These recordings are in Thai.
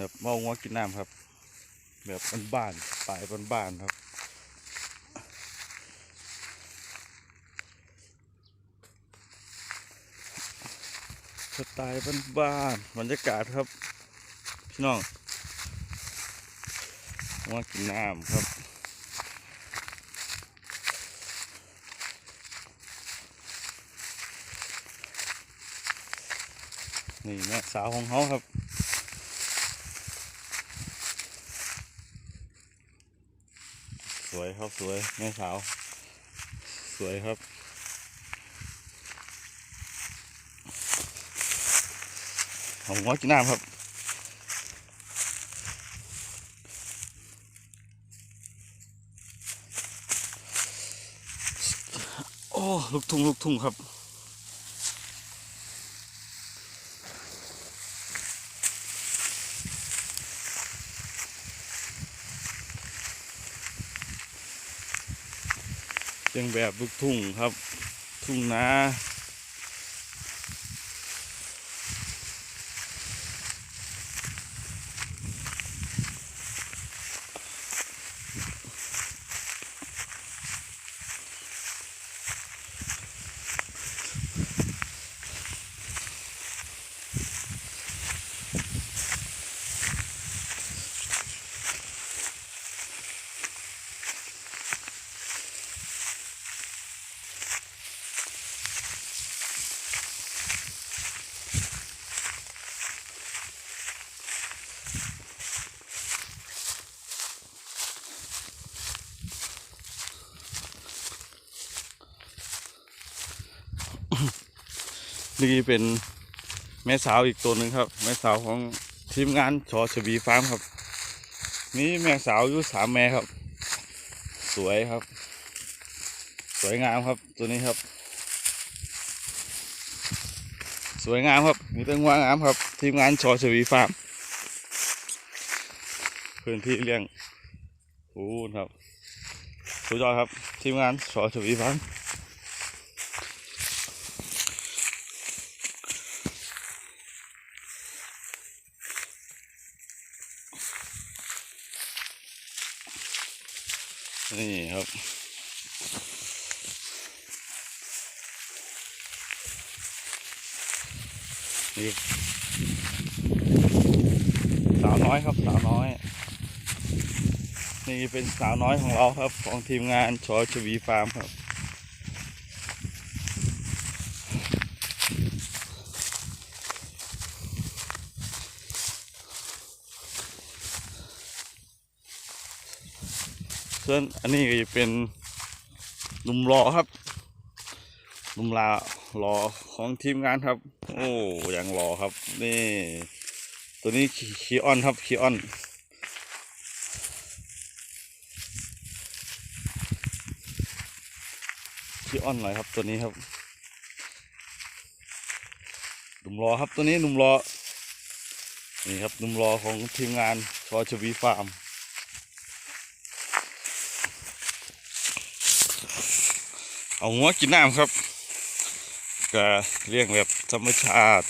แบบเมางัวกินน้ำครับ แบบบ้านๆปลายบ้านๆครับสไตล์บ้านๆบรรยากาศครับ พี่น้องงัวกินน้ำครับ นี่แม่สาวของเขาครับ วยครับสวยแม่สาว สวยครับผมงอกจีน้ำครับโอ้ลูกทุ่งลูกทุ่งครับ สียงแบบลูกทุ่งครับ ทุ่งนา นี่เป็นแม่สาวอีกตัวหนึ่งครับ แม่สาวของทีมงานชอชวีฟาร์มครับ นี่แม่สาวอายุสามแม่ครับ สวยครับ สวยงามครับตัวนี้ครับ สวยงามครับ มีตั้งว่างามครับ ทีมงานชอชวีฟาร์มพื้นที่เลี้ยงปูนครับสุดยอดครับ ทีมงานชอชวีฟาร์ม นี่ครับ นี่สาวน้อยครับสาวน้อย นี่เป็นสาวน้อยของเราครับ ของทีมงานชอชวีฟาร์มครับ ส่วนอันนี้ก็จะเป็นหนุ่มรอครับหนุ่มลารอของทีมงานครับ โอ้ยังรอครับ นี่ ตัวนี้คีออนครับคีออนคีออนหน่อยครับตัวนี้ครับหนุ่มรอครับตัวนี้หนุ่มรอนี่ครับหนุ่มรอของทีมงานชอชวีฟาร์ม เอาหัวกินน้ำครับก็เลี้ยงแบบธรรมชาติ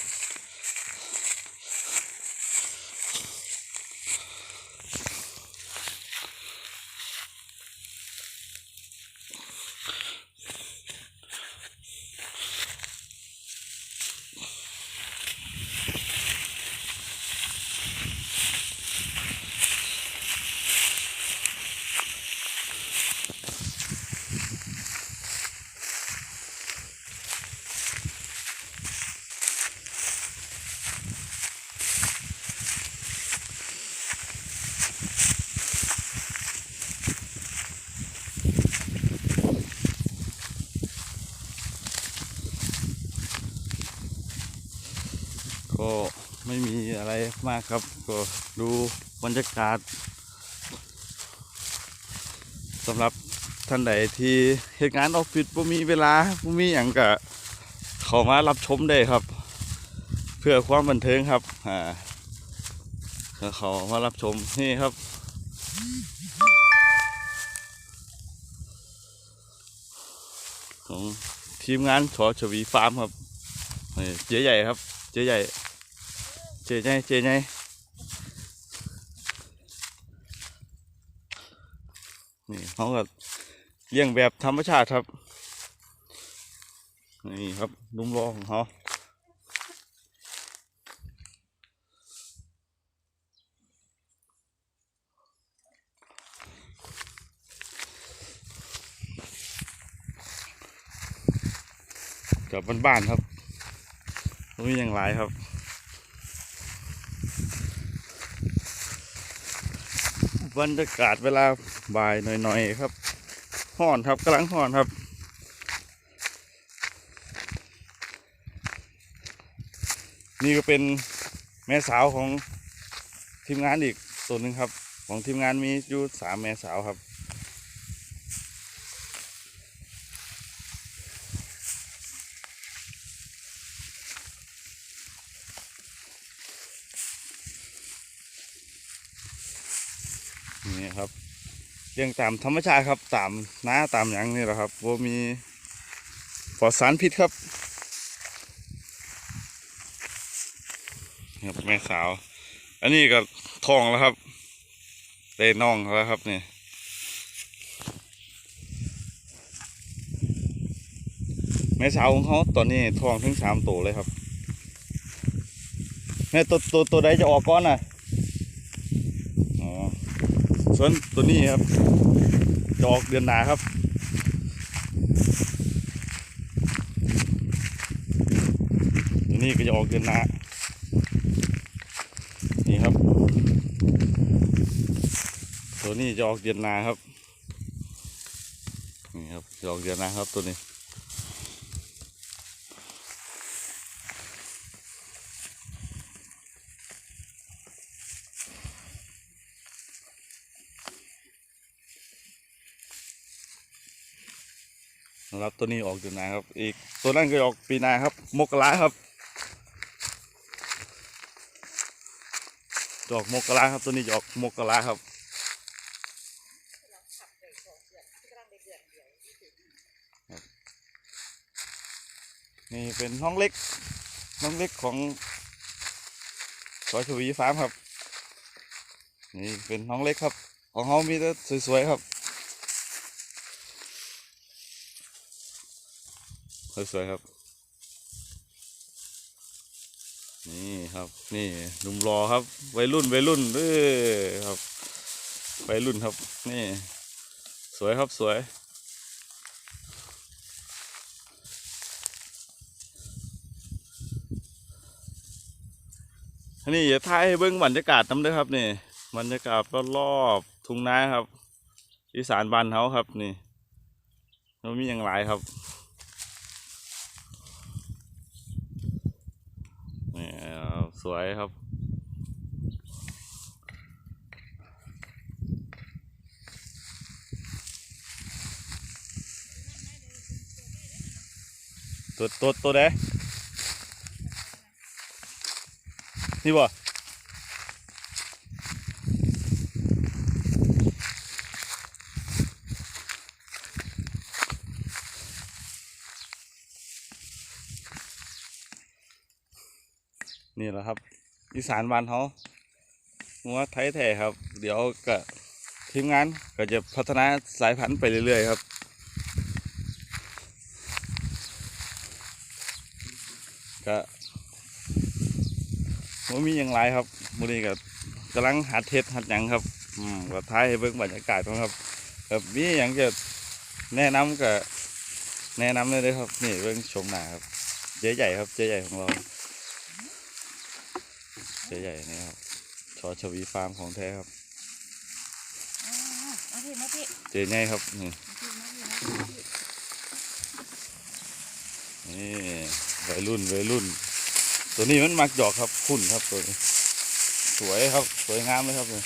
ก็ไม่มีอะไร มากครับ ก็ดูบรรยากาศสำหรับท่านใดที่เหตุงานออฟฟิศบ่มีเวลาบ่มีอย่างก็เข้ามารับชมได้ครับ เพื่อความบันเทิงครับอ่าเขามารับชมนี่ครับของทีมงานชอชวีฟาร์มครับเจ๊ใหญ่ครับ เจ๊ใหญ่ เจไงเจไงนี่เขาก็เลี้ยงแบบธรรมชาติครับ นี่ครับนุ่มรอองเขาเกับบ้านๆครับมีอย่างหลายครับ บรรยากาศเวลาบ่ายหน่อยๆครับห่อนครับกำลังห่อนครับ นี่ก็เป็นแม่สาวของทีมงานอีกตัวหนึ่งครับ ของทีมงานมีอยู่สามแม่สาวครับ นี่ครับเลี้ยงตามธรรมชาติครับตามน้าตามหยังนี่แหละครับว่ามีปลอดสารพิษครับครับแม่สาว อันนี้ก็ทองแล้วครับเต้น่องแล้วครับนี่แม่สาวของเขาตอนนี้ทองถึงสามตัวเลยครับแม่ตัวตัวตัวใดจะออกก่อนน่ะ ส่วนตัวนี้ครับจะออกเดือนหนาครับตัวนี้ก็จะออกเดือนหนานี่ครับ ตัวนี้จะออกเดือนหนาครับนี่ครับจะออกเดือนหนาครับตัวนี้ ครับตัวนี้ออกเดือนหนครับ อีกตัวนั้นก็ออกปีหนาครับ มกราครับจะออกมกราครับ ตัวนี้จะออกมกราครับนี่เป็นห้องเล็กห้องเล็กของซอยชวีฟาร์มครับ นี่เป็นห้องเล็กครับ ของเขามีแต่สวยๆครับ สวยๆครับ นี่ครับนี่หนุ่มรอครับ วัยรุ่นวัยรุ่นเด้อครับวัยรุ่นครับ นี่ สวยครับสวยนนี้อย่าถ่ายให้เบิ้งบรรยากาศน้ำเด้อครับนี่บรรยากาศรอบๆทุ่งนาครับ อีสานบ้านเขาครับนี่มันมีอย่างไรครับ นี่ครับส วยครับ ตัวตัวตัวใดนี่บ่ นี่แหละครับ อีสานบ้านเขาหัวไทยแท้ครับ เดี๋ยวก็ทีมงานก็จะพัฒนาสายพันธุ์ไปเรื่อยๆครับก็ม่มีอย่างไรครับมือนี้ก็กำลังหัดเทศหัดหยังครับอืมก็ท้ายให้เบิ่งบรรยากาศครับแบบมีอย่างจะแนะนำก็แนะนำเลยด้อครับ นี่เบิ่งชมหน้าครับเจ๊ใหญ่ครับเจ๊ใหญ่ของเรา เจ๊ใหญ่นี่ครับชอชวีฟาร์มของแท้ครับมาพี่มาพี่เจ๊ใหญ่ครับนี่มาพี่มาพี่มาพี่นี่วัยรุ่นวัยรุ่น ตัวนี้มันมักหยอกครับคุณครับตัวนี้ สวยครับ สวยงามเลยครับนี่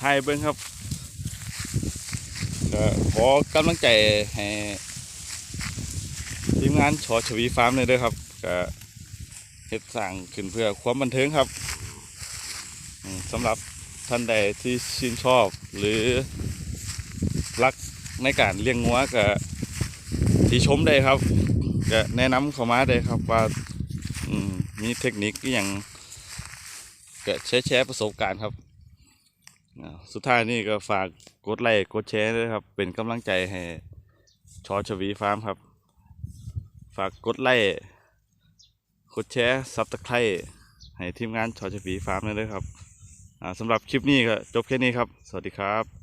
ถ่ายเบิ้งครับก็ขอกำลังใจให้ทีมงานชอชวีฟาร์มเลยด้วยครับก็เฮ็ดสร้างขึ้นเพื่อความบันเทิงครับสำหรับท่านใดที่ชื่นชอบหรือรักในการเลี้ยงงัวก็ที่ชมได้ครับก็แนะนำเข้ามาได้ครับว่ามีเทคนิคอย่างก็แชร์แช่ประสบการณ์ครับ สุดท้ายนี่ก็ฝากกดไลค์กดแชร์ด้วยครับ เป็นกำลังใจให้ชอชวีฟาร์มครับ ฝากกดไลค์กดแชร์ซับตะไคร้ให้ทีมงานชอชวีฟาร์มด้วยครับสำหรับคลิปนี้ก็จบแค่นี้ครับ สวัสดีครับ